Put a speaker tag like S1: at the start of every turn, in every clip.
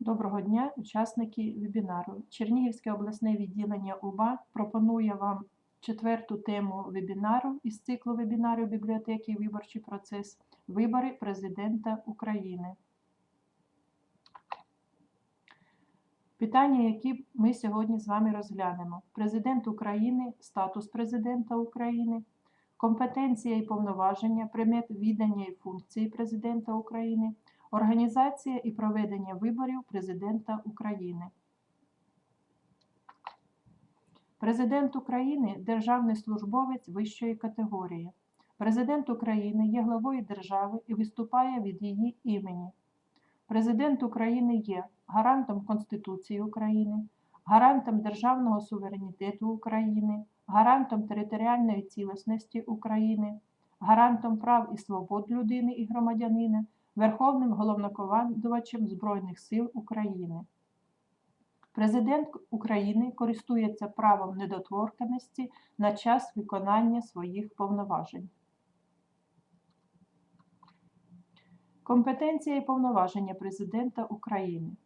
S1: Доброго дня, учасники вебінару. Чернігівське обласне відділення УБА пропонує вам четверту тему вебінару із циклу вебінарів бібліотеки Виборчий процес Вибори президента України. Питання, які ми сьогодні з вами розглянемо: Президент України, статус президента України, компетенція і повноваження, предмет відання і функції президента України. Організація і проведення виборів Президента України. Президент України державний службовець вищої категорії. Президент України є главою держави і виступає від її імені. Президент України є гарантом Конституції України, гарантом державного суверенітету України, гарантом територіальної цілісності України, гарантом прав і свобод людини і громадянина. Верховним головнокомандувачем Збройних сил України. Президент України користується правом недоторканості на час виконання своїх повноважень. Компетенція і повноваження Президента України.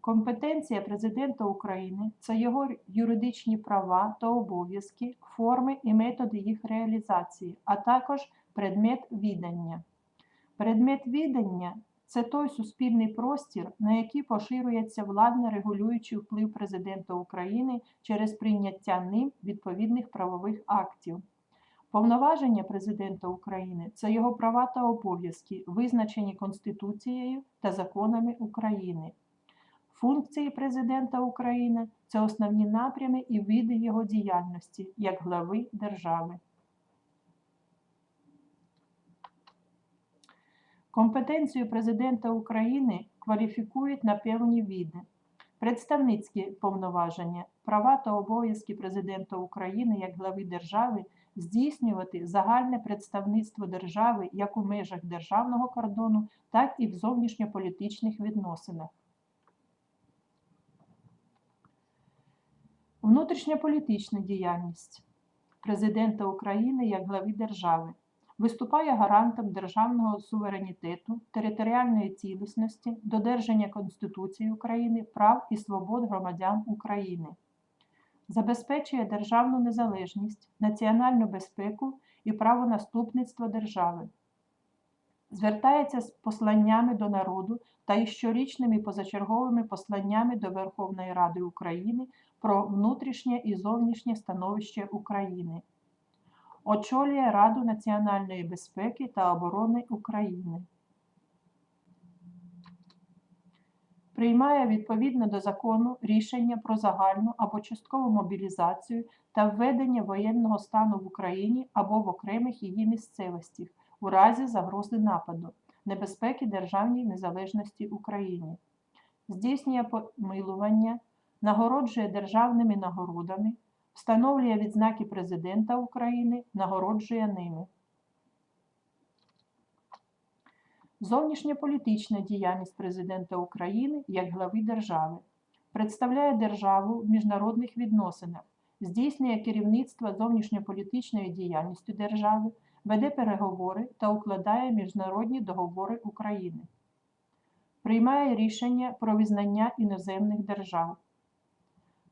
S1: Компетенція Президента України це його юридичні права та обов'язки, форми і методи їх реалізації, а також предмет відання. Предмет відання це той суспільний простір, на який поширюється владно регулюючий вплив Президента України через прийняття ним відповідних правових актів. Повноваження Президента України це його права та обов'язки, визначені Конституцією та законами України. Функції Президента України це основні напрями і види його діяльності як глави держави. Компетенцію Президента України кваліфікують на певні види. Представницькі повноваження, права та обов'язки Президента України як глави держави здійснювати загальне представництво держави як у межах державного кордону, так і в зовнішньополітичних відносинах. Внутрішньополітична діяльність Президента України як глави держави виступає гарантом державного суверенітету, територіальної цілісності, додержання Конституції України, прав і свобод громадян України, забезпечує державну незалежність, національну безпеку і правонаступництво держави. Звертається з посланнями до народу та із щорічними позачерговими посланнями до Верховної Ради України про внутрішнє і зовнішнє становище України очолює Раду національної безпеки та оборони України. Приймає відповідно до закону рішення про загальну або часткову мобілізацію та введення воєнного стану в Україні або в окремих її місцевостях у разі загрози нападу, небезпеки державній незалежності України, здійснює помилування, нагороджує державними нагородами, встановлює відзнаки Президента України, нагороджує ними. Зовнішньополітична діяльність Президента України як глави держави представляє державу в міжнародних відносинах, здійснює керівництво зовнішньополітичною діяльністю держави, веде переговори та укладає міжнародні договори України, приймає рішення про визнання іноземних держав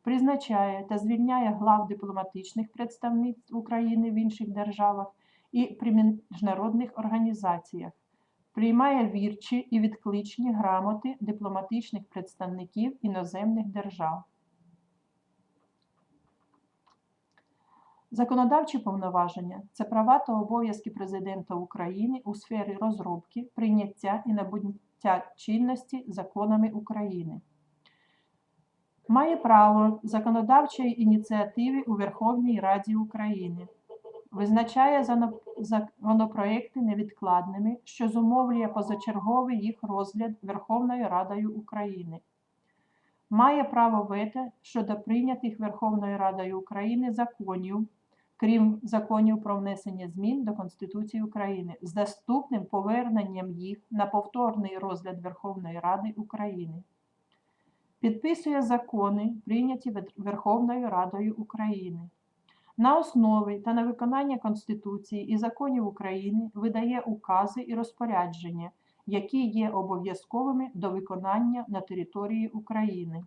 S1: призначає та звільняє глав дипломатичних представництв України в інших державах і при міжнародних організаціях, приймає вірчі і відкличні грамоти дипломатичних представників іноземних держав. Законодавчі повноваження це права та обов'язки Президента України у сфері розробки, прийняття і набуття чинності законами України має право законодавчої ініціативи у Верховній Раді України, визначає законопроекти невідкладними, що зумовлює позачерговий їх розгляд Верховною Радою України. Має право вето щодо прийнятих Верховною Радою України законів, крім законів про внесення змін до Конституції України, з доступним поверненням їх на повторний розгляд Верховної Ради України підписує закони, прийняті Верховною Радою України. На основі та на виконання Конституції і законів України видає укази і розпорядження, які є обов'язковими до виконання на території України.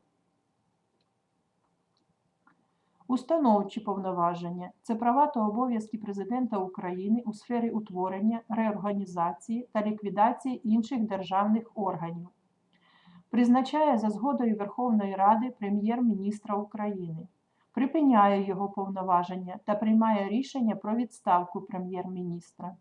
S1: Установчі повноваження це права та обов'язки Президента України у сфері утворення, реорганізації та ліквідації інших державних органів. Призначає за згодою Верховної Ради Прем'єр-міністра України. Припиняє його повноваження та приймає рішення про відставку прем'єр-міністра.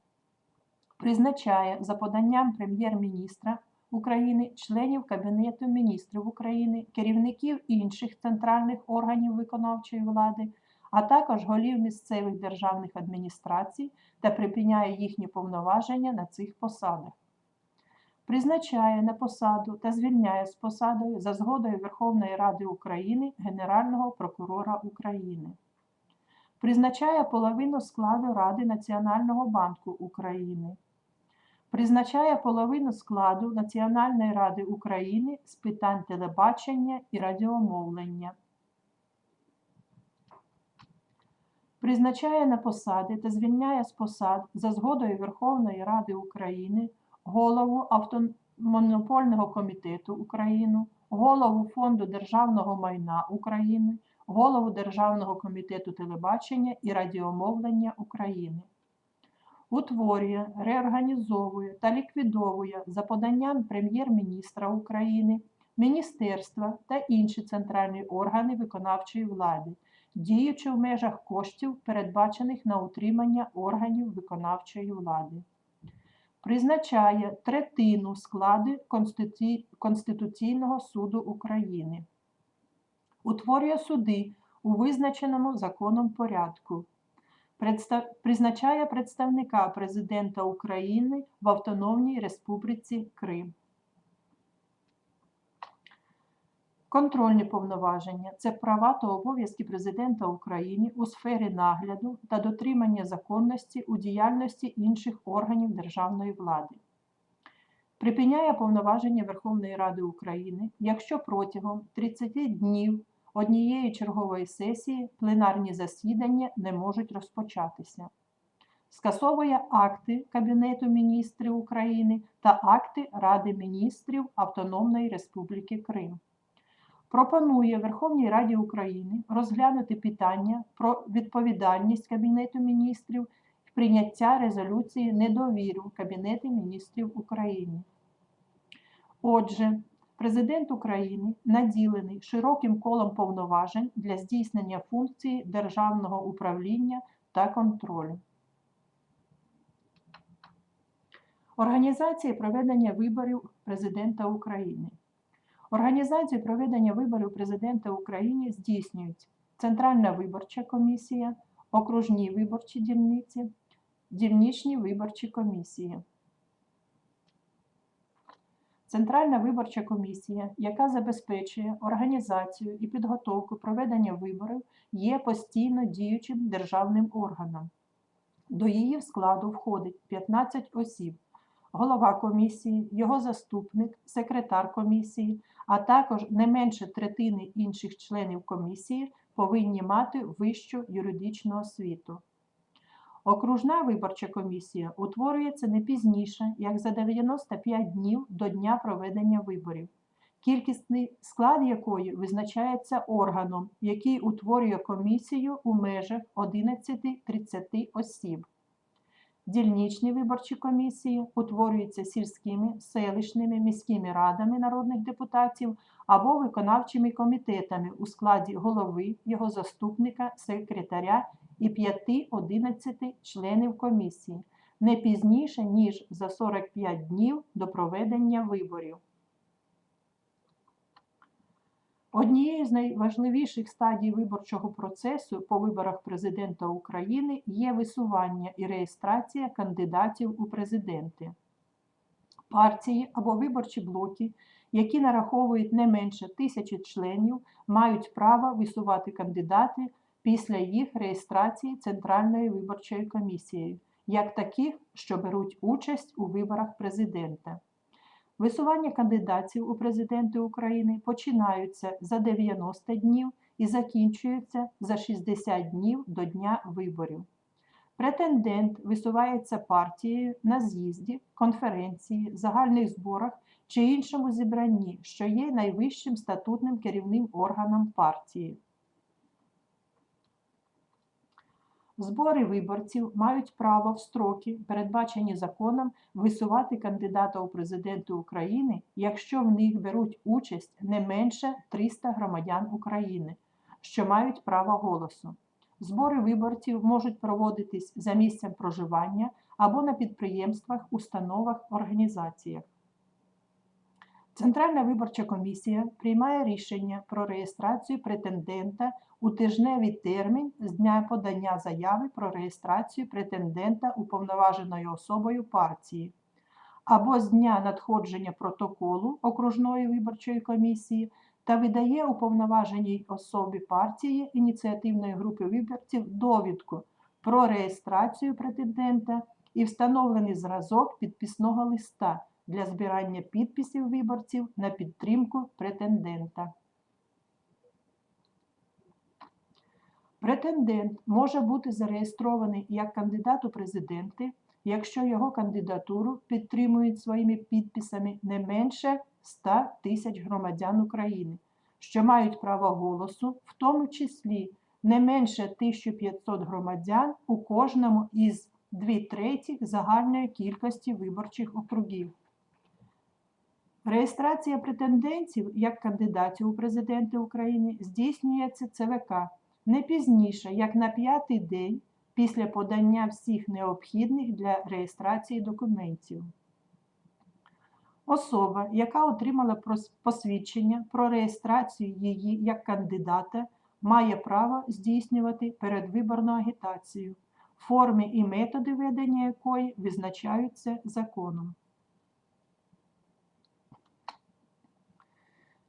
S1: Призначає за поданням прем'єр-міністра України членів Кабінету міністрів України, керівників інших центральних органів виконавчої влади, а також голів місцевих державних адміністрацій та припиняє їхні повноваження на цих посадах. Призначає на посаду та звільняє з посадою за згодою Верховної Ради України Генерального прокурора України. Призначає половину складу Ради Національного банку України. Призначає половину складу Національної ради України з питань телебачення і радіомовлення. Призначає на посади та звільняє з посад за згодою Верховної Ради України голову Автомонопольного комітету України, голову Фонду державного майна України, голову Державного комітету телебачення і радіомовлення України утворює, реорганізовує та ліквідовує за поданням Прем'єр-міністра України, міністерства та інші центральні органи виконавчої влади, діючи в межах коштів, передбачених на утримання органів виконавчої влади. Призначає третину складу Конституційного суду України. Утворює суди у визначеному законом порядку. Призначає представника Президента України в Автономній Республіці Крим. Контрольні повноваження це права та обов'язки Президента України у сфері нагляду та дотримання законності у діяльності інших органів державної влади. Припиняє повноваження Верховної Ради України, якщо протягом 30 днів однієї чергової сесії пленарні засідання не можуть розпочатися. Скасовує акти Кабінету міністрів України та акти Ради міністрів Автономної Республіки Крим. Пропонує Верховній Раді України розглянути питання про відповідальність Кабінету міністрів і прийняття резолюції недовіру Кабінету міністрів України. Отже, Президент України наділений широким колом повноважень для здійснення функції державного управління та контролю. Організація проведення виборів Президента України. Організацію проведення виборів Президента України здійснюють Центральна виборча комісія, окружні виборчі дільниці, дільничні виборчі комісії. Центральна виборча комісія, яка забезпечує організацію і підготовку проведення виборів, є постійно діючим державним органом. До її складу входить 15 осіб, голова комісії, його заступник, секретар комісії, а також не менше третини інших членів комісії повинні мати вищу юридичну освіту. Окружна виборча комісія утворюється не пізніше, як за 95 днів до дня проведення виборів, кількісний склад якої визначається органом, який утворює комісію у межах 11-30 осіб. Дільничні виборчі комісії утворюються сільськими, селищними, міськими радами народних депутатів або виконавчими комітетами у складі голови, його заступника, секретаря і 5-11 членів комісії не пізніше, ніж за 45 днів до проведення виборів. Однією з найважливіших стадій виборчого процесу по виборах президента України є висування і реєстрація кандидатів у президенти. Партії або виборчі блоки, які нараховують не менше тисячі членів, мають право висувати кандидати після їх реєстрації Центральною виборчою комісією, як таких, що беруть участь у виборах президента. Висування кандидатів у президенти України починаються за 90 днів і закінчуються за 60 днів до дня виборів. Претендент висувається партією на з'їзді, конференції, загальних зборах чи іншому зібранні, що є найвищим статутним керівним органом партії. Збори виборців мають право в строки, передбачені законом, висувати кандидата у президенти України, якщо в них беруть участь не менше 300 громадян України, що мають право голосу. Збори виборців можуть проводитись за місцем проживання або на підприємствах, установах, організаціях. Центральна виборча комісія приймає рішення про реєстрацію претендента у тижневий термін з дня подання заяви про реєстрацію претендента уповноваженою особою партії або з дня надходження протоколу окружної виборчої комісії та видає уповноваженій особі партії ініціативної групи виборців довідку про реєстрацію претендента і встановлений зразок підписного листа для збирання підписів виборців на підтримку претендента. Претендент може бути зареєстрований як кандидат у президенти, якщо його кандидатуру підтримують своїми підписами не менше 100 тисяч громадян України, що мають право голосу, в тому числі не менше 1500 громадян у кожному із 2 третіх загальної кількості виборчих округів. Реєстрація претендентів як кандидатів у президенти України здійснюється ЦВК не пізніше, як на п'ятий день після подання всіх необхідних для реєстрації документів. Особа, яка отримала посвідчення про реєстрацію її як кандидата, має право здійснювати передвиборну агітацію, форми і методи ведення якої визначаються законом.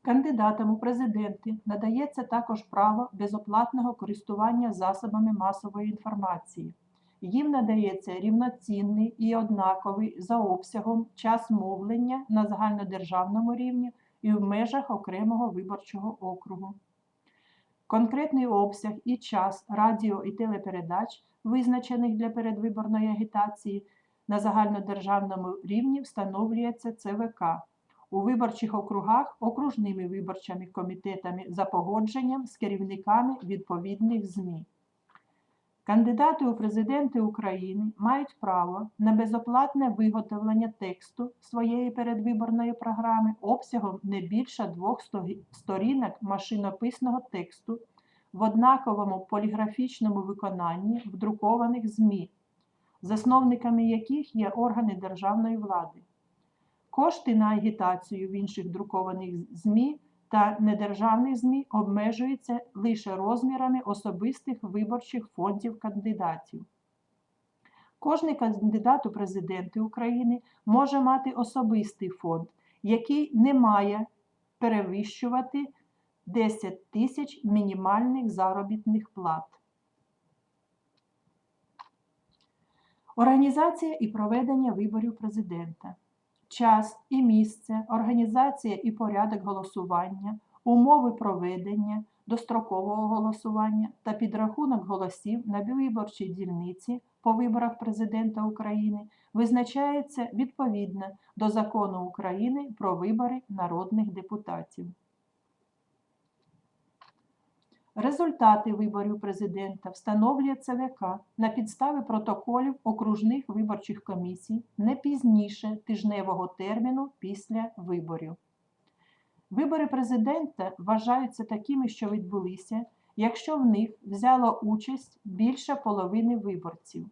S1: Кандидатам у президенти надається також право безоплатного користування засобами масової інформації. Їм надається рівноцінний і однаковий за обсягом час мовлення на загальнодержавному рівні і в межах окремого виборчого округу. Конкретний обсяг і час радіо і телепередач, визначених для передвиборної агітації, на загальнодержавному рівні встановлюється ЦВК у виборчих округах окружними виборчими комітетами за погодженням з керівниками відповідних ЗМІ. Кандидати у президенти України мають право на безоплатне виготовлення тексту своєї передвиборної програми обсягом не більше двох сто- сторінок машинописного тексту в однаковому поліграфічному виконанні в друкованих ЗМІ, засновниками яких є органи державної влади. Кошти на агітацію в інших друкованих ЗМІ та недержавних ЗМІ обмежуються лише розмірами особистих виборчих фондів кандидатів. Кожний кандидат у президенти України може мати особистий фонд, який не має перевищувати 10 тисяч мінімальних заробітних плат. Організація і проведення виборів президента час і місце, організація і порядок голосування, умови проведення, дострокового голосування та підрахунок голосів на виборчій дільниці по виборах президента України визначається відповідно до закону України про вибори народних депутатів. Результати виборів президента встановлює ЦВК на підставі протоколів окружних виборчих комісій не пізніше тижневого терміну після виборів. Вибори президента вважаються такими, що відбулися, якщо в них взяло участь більше половини виборців.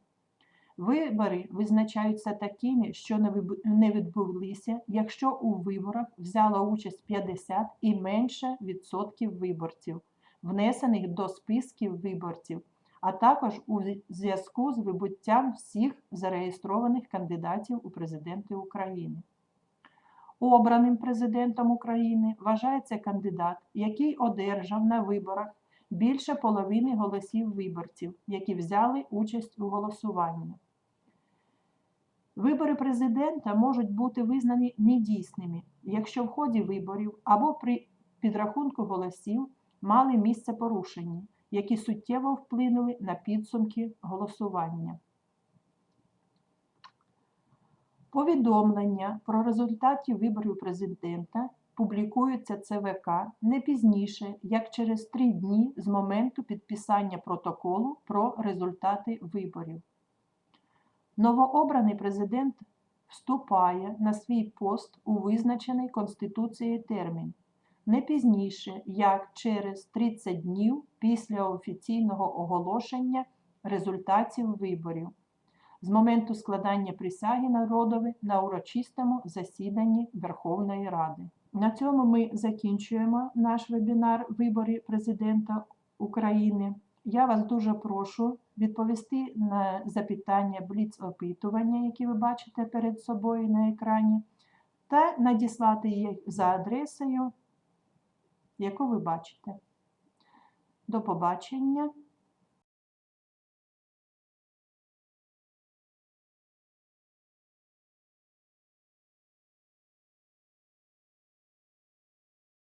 S1: Вибори визначаються такими, що не відбулися, якщо у виборах взяло участь 50 і менше відсотків виборців внесених до списків виборців, а також у зв'язку з вибуттям всіх зареєстрованих кандидатів у президенти України. Обраним президентом України вважається кандидат, який одержав на виборах більше половини голосів виборців, які взяли участь у голосуванні. Вибори президента можуть бути визнані недійсними, якщо в ході виборів або при підрахунку голосів мали місце порушення, які суттєво вплинули на підсумки голосування. Повідомлення про результати виборів президента публікуються ЦВК не пізніше, як через три дні з моменту підписання протоколу про результати виборів. Новообраний президент вступає на свій пост у визначений Конституцією термін не пізніше, як через 30 днів після офіційного оголошення результатів виборів з моменту складання присяги народові на урочистому засіданні Верховної Ради. На цьому ми закінчуємо наш вебінар Вибори президента України. Я вас дуже прошу відповісти на запитання бліц-опитування, які ви бачите перед собою на екрані, та надіслати їх за адресою, яку ви бачите. До побачення!